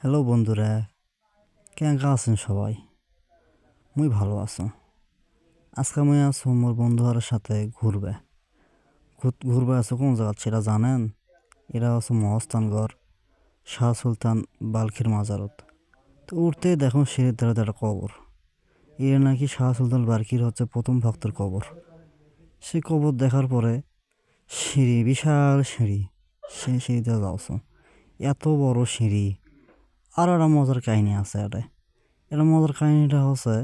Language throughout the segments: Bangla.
হ্যালো বন্ধুরা কেঙ্কা আছেন সবাই? মুই ভালো আছো। আজকে মুই আছো মোর বন্ধুদের সাথে ঘুরবে। ঘুর- ঘুরবে আছো কোন জায়গা সেটা জানেন? এরা হচ্ছে মহস্তানগড় শাহ সুলতান বালখির মাজারত। তো উঠতেই দেখুন সিঁড়ির ধারে একটা কবর। এর নাকি শাহ সুলতান বালখির হচ্ছে প্রথম ভক্তের কবর। সেই কবর দেখার পরে সিঁড়ি, বিশাল সিঁড়ি। সেই সিঁড়িতে যাওছো এত বড় সিঁড়ি। আর একটা মজার কাহিনী আছে এটা এটা মজার কাহিনীটা হচ্ছে,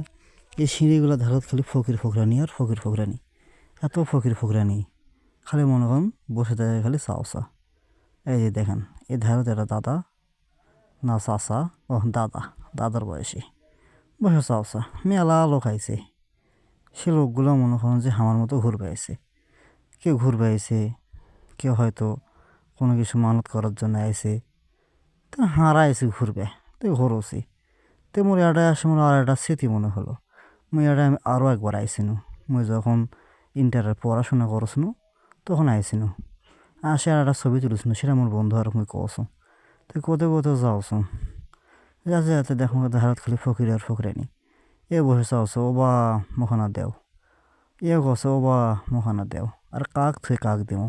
এই সিঁড়িগুলো ধারত খালি ফকির ফকরানি আর ফকির ফকরানি। এত ফকির ফকরানি, খালি মনে করেন বসে থাকে খালি চাওসা এই যে দেখেন, এই ধারত একটা দাদা, না চাচা, ও দাদা, দাদার বয়সী। বসে চাওসা মেলা লোক আইছে। সে লোকগুলো মনে করেন যে আমার মতো ঘুরবে আইছে। কেউ ঘুরবে আইছে, কেউ হয়তো কোনো কিছু মানত করার জন্য আইছে। তো হারা আইসি ঘুরবে, তো ঘুরোছি। তো মোর এটা আসে মোর আর একটা স্মৃতি মনে হলো। মুই এটা আমি আরও একবার আইসিনু মুই যখন ইন্টারের পড়াশোনা করছিনু তখন আইসিনু আসে আর একটা ছবি তুলিছিল সেটা মোর বন্ধু আর মুই কছো তো কোথাও কোথাও যাওছো যাতে যাতে দেখো ধারত খালি ফকির আর ফকরানি। এ বসে চাওছো ও বা মখানা দেও। এ গছে ও বা মখানা দেও। আর কাক থুই কাক দিও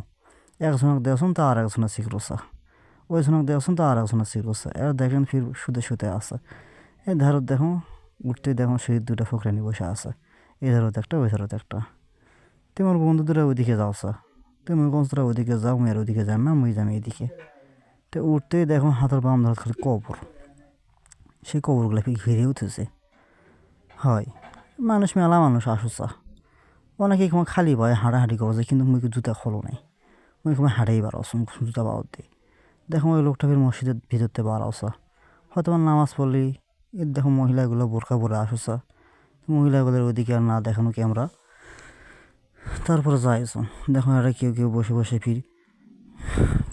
একজনক দেওছন তা আর একজনে শিখরোসা ওই জনক দেখছেন তো আর একজনে শিখরোসা এর দেখেন ফির শুতে শুতে আছে এই ধারত দেখো উঠতে দেখো সেই দুটা ফকরানি বসে আছে। এই ধারত একটা, ওই ধারত একটা। তোমার বন্ধু দুটা ওইদিকে যাওছা তুমি তোরা ওইদিকে যাও মেয়ের ওইদিকে যান না মুই যাম এইদিকে তো উঠতেই দেখো হাতের বাম ধারত খালি কবর। সেই কবরগুলো ঘিরে উঠেছে? হয়। মানুষ মেলা মানুষ আসুচা অনেকে খালি ভয় হাঁটাহাঁটি করছে, কিন্তু মুই জুতা খোলো নাই। মুই হাঁটাই বাড়াওছো জুতা বাউত দিয়ে দেখো ওই লোকটা ফির মসজিদের ভিতরতে বাড়াওছা হয়তো আমার নামাজ পড়লি এর দেখো মহিলাগুলো বোরকা পরে আসুচা মহিলাগুলোর ওইদিকে আর না দেখানো ক্যামেরা। তারপরে যাইছো দেখো এরা কেউ কেউ বসে বসে ফির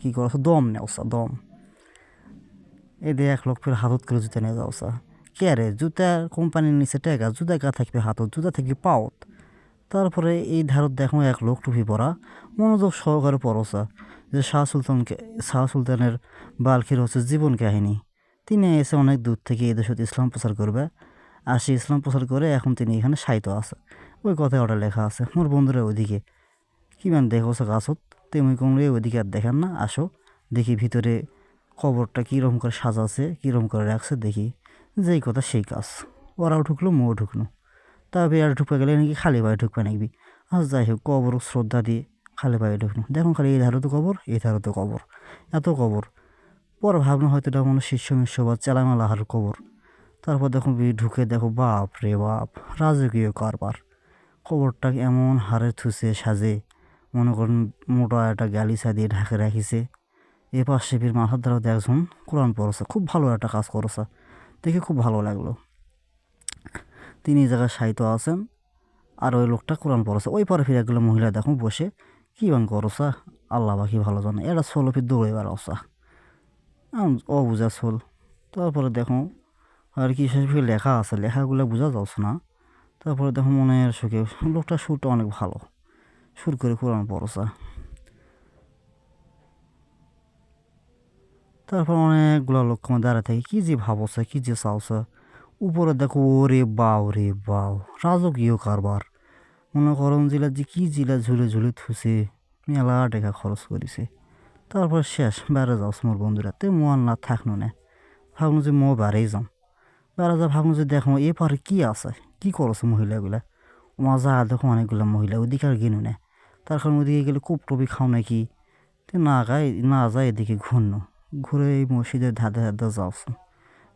কী করছ দম নেওসা দম। এই দিয়ে এক লোক ফের হাতত করে জুতা নিয়ে যাওসা কে রে? জুতা কোম্পানির নিচে টেকা, জুতা গা থাকবে হাতত? জুতা থাকবে পাওত। তারপরে এই ধারত দেখো এক লোক টুপি পরা, মনোযোগ সহকারে পড়সা যে শাহ সুলতানকে, শাহ সুলতানের বালখির হচ্ছে জীবন কাহিনী। তিনি এসে অনেক দূর থেকে এই দেশত ইসলাম প্রচার করবে। আর সে ইসলাম প্রচার করে এখন তিনি এখানে সাহিত্য আছে। ওই কথায় ওটা লেখা আছে। মোর বন্ধুরা ওইদিকে, কি মান দেখোছো গাছত? তেমনি কোনো ওইদিকে আর দেখেন না, আসো। দেখি ভিতরে কবরটা কীরকম করে সাজাছে, কীরকম করে রাখছে, দেখি। যেই কথা সেই কাজ। ওরাও ঢুকলো, মও ঢুকলো। তবে আর ঢুকতে গেলে নাকি খালি পায়ে ঢুকবে নাকি? আর যাই হোক, কবর শ্রদ্ধা দিয়ে খালি পায়ে ঢুকলো দেখুন খালি এই ধারে তো কবর, এই ধারে তো কবর, এত কবর। পরে ভাবলাম হয়তো এটা মনে শীর্ষ মিশ্র বা চেলামেলা হার কবর। তারপর দেখো ঢুকে দেখো, বাপ রে বাপ, রাজকীয় কারবার। কবরটা এমন হারে থুসে সাজে, মনে করেন মোটা একটা গালিচা দিয়ে ঢাকে রাখিছে। এ পাশে ফির মাথার দ্বারা একজন কোরআন পড়ছে, খুব ভালো একটা কাজ করেছে। দেখে খুব ভালো লাগল। তিনি জায়গায় সাহিত্য আছেন। আর ওই লোকটা কোরআন পড়েছে। ওই পরে ফিরে গেলো মহিলা দেখো বসে, কী বান করছা? আল্লাহ বাকি ভালো জানে। এটা ষোলো ফির দৌড়ে এবার অসা ও অবুঝা সোল তারপরে দেখো আর কি লেখা আছে। লেখাগুলো বোঝা যাচ্ছে না। তারপরে দেখো মনের সুখে। লোকটা সুরটা অনেক ভালো। সুর করে কোরআন পড়ছা। তারপর অনেকগুলো লোক আমার দাঁড়ায় থাকে। কী যে ভাবছে, কী যে চাওছে উপরে দেখো, ওরে বাও রে বাও রাজকীয় কারবার। মনে করুন জিলা যে কী জিলা ঝুলে ঝুলে থুসে, মেলা টাকা খরচ করেছে। তারপর শেষ, বেড়ে যাও মোর বন্ধুরা, তে মন না থাকনো না ভাবলো যে মো বেড়েই যাম। বেড়ে যা ভাবলো যে দেখো, এ পারে কী আছে? কী করছে মহিলাগুলা? মজা দেখো অনেকগুলো মহিলা, ওদিকে আর গেনু না। তার কারণ ওদিকে গেলে কুপ টুপি খাও নাকি? তো না গায়ে, না যায় এদিকে ঘুরনো। ঘুরে এই মসজিদের ধাঁধে ধাঁধে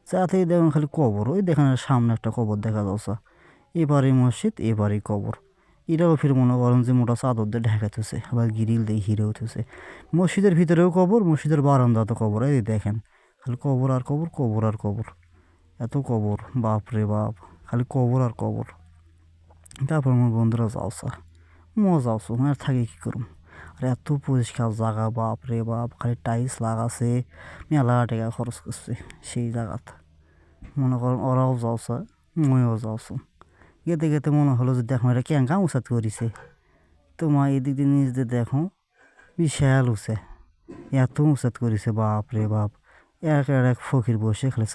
যাওছ যাতেই দেখুন খালি কবর, ওই দেখেন সামনে একটা কবর দেখা যাচ্ছে। এবারে মসজিদ, এবারে কবর। এটাও ফির মনে করেন যে মোটা চাদর দিয়ে ঢেকাতেছে আবার গিরিল দিয়ে হিরে উঠেছে মসজিদের ভিতরেও কবর, মসজিদের বারান্দাতে কবর, এই দেখেন, খালি কবর আর কবর কবর আর কবর। এত কবর, বাপ রে বাপ, খালি কবর আর কবর। তারপর আমার বন্ধুরা যাওসা, মজা যাওছো আর থাকে কী করুম? আর এত পরিষ্কার জায়গা বাপ রে বাপ খালি টাইলস লাগাছে মেলা টাকা খরচ করছে সেই জায়গাত মনে করেন ওরাও যাওছে ময়ও যাওছো গেতে গেতে মনে হলো যে দেখো এটা ক্যাঙ্কা উঁচাত করিছে তোমার এদিক দিয়ে নিজ দেখো বিশাল উঁচে এত উঁচাত করেছে বাপ রে বাপ এক এক ফকির বসে খালি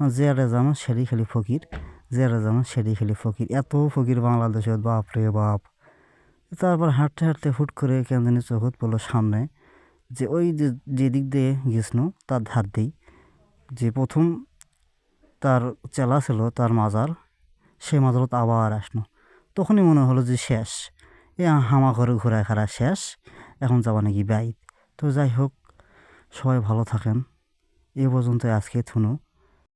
মানে যে আরে জানো সেটাই খালি ফকির যে আরে জানো সেটাই খালি ফকির এত ফকির বাংলাদেশে বাপ রে বাপ তারপর হাঁটতে হাঁটতে হুট করে কেন জানি পড়ল সামনে। যে ওই যে যেদিক দিয়ে গেছিল, তার ধার দিই। যে প্রথম তার চেলা ছিল, তার মাজার সে মাজারত আবার আসলো। তখনই মনে হলো যে শেষ। এ হামা করে ঘোরা খারা শেষ, এখন যাবা নাকি বাইক তো যাই হোক, সবাই ভালো থাকেন। এ পর্যন্ত আজকে থুনু।